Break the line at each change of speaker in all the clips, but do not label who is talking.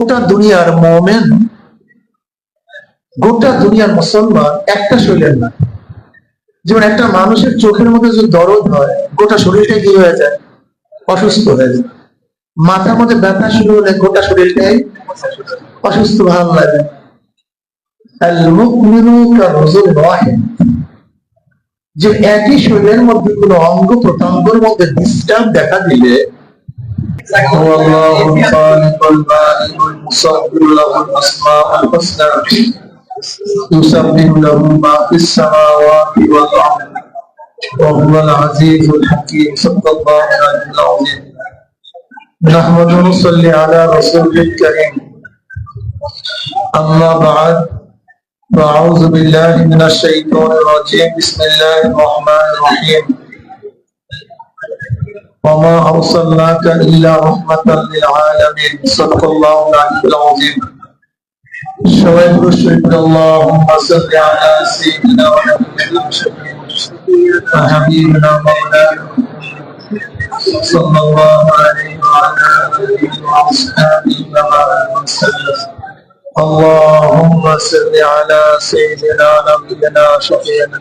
গোটা দুনিয়ার মোমেন, গোটা দুনিয়ার মুসলমান একটা শরীরের না। যেমন একটা মানুষের চোখের মধ্যে যদি দরদ হয়, গোটা শরীরটাই কি হয়ে যায়? অসুস্থ হয়ে যায়। মাথার মধ্যে ব্যথা শুরু হলে গোটা শরীরটাই অসুস্থ ভালো লাগে। যে একই শরীরের মধ্যে কোনো অঙ্গ প্রত্যঙ্গের মধ্যে ডিস্টার্ব দেখা দিলে هو الله الخالق البارئ المصور له الأسماء الحسنى. يسبح له ما في السماوات والأرض. وهو العزيز الحكيم. صدق الله العظيم. نحمد ونصلي على رسوله الكريم. أما بعد فأعوذ بالله من الشيطان الرجيم. بسم الله الرحمن الرحيم. وما أرسلناك إلا رحمة للعالمين. صدق الله العلي العظيم. شوية الشكر اللهم صل على سيدنا وحبيبنا مولانا صلى الله عليه وعلى آله وأصحابه وبارك اللهم صل على سيدنا نبينا شفيعنا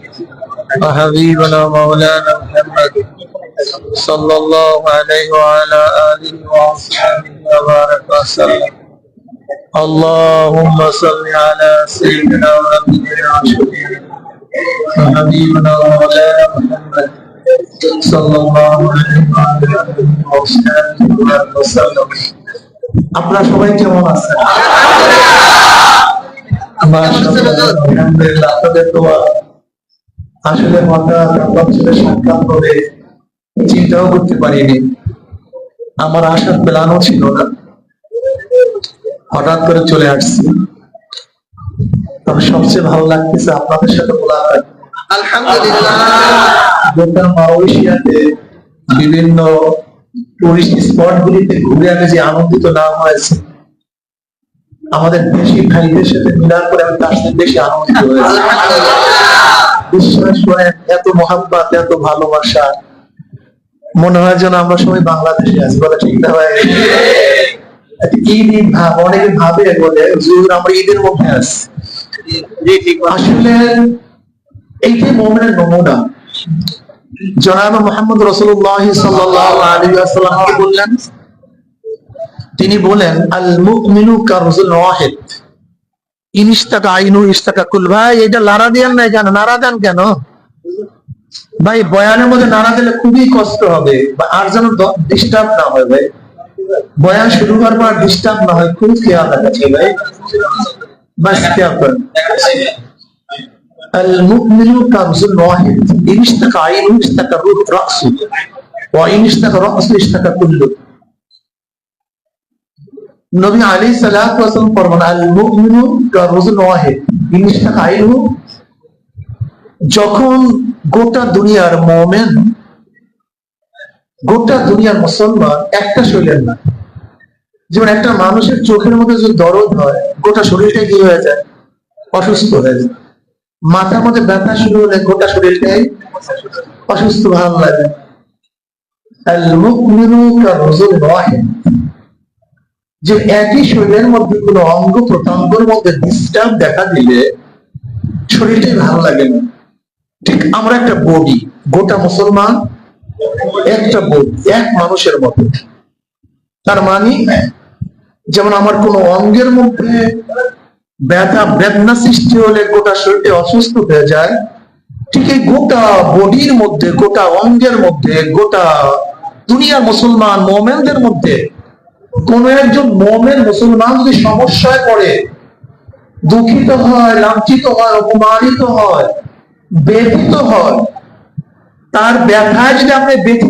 وحبيبنا مولانا محمد صلى الله عليه وعلى آله وأصحابه وبارك وسلم اللهم صل على سيدنا ونبينا شفيعنا وحبيبنا مولانا محمد صلى الله عليه وعلى آله وأصحابه وبارك وسلم আপনারা সবাই কেমন আছেন মাশাআল্লাহ, আলহামদুলিল্লাহ, আপনাদের দোয়া আসলে হঠাৎ আপনার সাথে সাক্ষাৎ করে চিন্তাও করতে পারিনি। আমার আসার প্ল্যানও ছিল না। হঠাৎ করে চলে আসছি। তবে সবচেয়ে ভালো লাগতেছে আপনাদের সাথে মোলাকাত গোটা মালয়েশিয়াতে বিভিন্ন টুরিস্ট স্পট গুলিতে ঘুরে আমি যে আনন্দিত না হয়েছে আমাদের দেশি ভাইদের সাথে মিলার পরে আমি তার সাথে বেশি আনন্দিত হয়েছি। বিশ্বাস করে এত মহাব্বাত এত ভালোবাসা মনে হয় যেন আমরা সবাই বাংলাদেশে আছি, বলে ঠিক না ভাই? ঈদ ঈদ ভাব অনেকে ভাবে বলে আমরা ঈদের মধ্যে আছি। আসলে এইটাই মোমেনের নমুনা, জনাব মোহাম্মদ রসুল্লাহ সাল্লাহ বললেন? তিনি বলেন আল মুমিনু কারজুল ওয়াহিদ ইনিস্তাকা আইনু ভাই, এটা লারা দিয়ান না কেন? নারা দেন কেন? ভাই বয়ানের মধ্যে নারা দিলে খুবই কষ্ট হবে বা আর যেন ডিস্টার্ব না হয় ভাই বয়ান শুরু হওয়ার পর ডিস্টার্ব না হয় খুব খেয়াল রাখছে ভাই বাস খেয়াল করেন المؤمن كنز واحد إن اشتكى عينه اشتكى الروح رأسه وإن اشتكى رأسه اشتكى كله নবী আলী সালাম ফরমান আল মুমিনু কারুজুল ওয়াহিদ ইন ইশতাকা আইনহু যখন গোটা দুনিয়ার মমেন, গোটা দুনিয়ার মুসলমান একটা শরীরের না। যেমন একটা মানুষের চোখের মধ্যে যে দরদ হয়, গোটা শরীরটাই কি হয়ে যায়? অসুস্থ হয়ে যায়। মাথার মধ্যে ব্যথা শুরু হলে গোটা শরীরটাই অসুস্থ ভালো লাগে। যে একই শরীরের মধ্যে কোনো অঙ্গ প্রত্যঙ্গের মধ্যে ডিস্টার্ব দেখা দিলে, শরীরটাই ভালো লাগে না। ঠিক আমরা একটা বডি গোটা মুসলমান, একটা বডি এক মানুষের মতো। তার মানে যেমন আমার কোন অঙ্গের মধ্যে ব্যথা, বেদনা সৃষ্টি হলে গোটা শরীরটা অসুস্থ হয়ে যায়, ঠিক এই গোটা বডির মধ্যে, গোটা অঙ্গের মধ্যে, গোটা দুনিয়ার মুসলমান মোমেনদের মধ্যে, কোন একজন মোমেন মুসলমান যদি সমস্যায় পড়ে, দুঃখিত হয়, লাঞ্ছিত হয়, অপমানিত হয় ব্যথিত হয়। তার ব্যথায় যদি আপনি ব্যথিত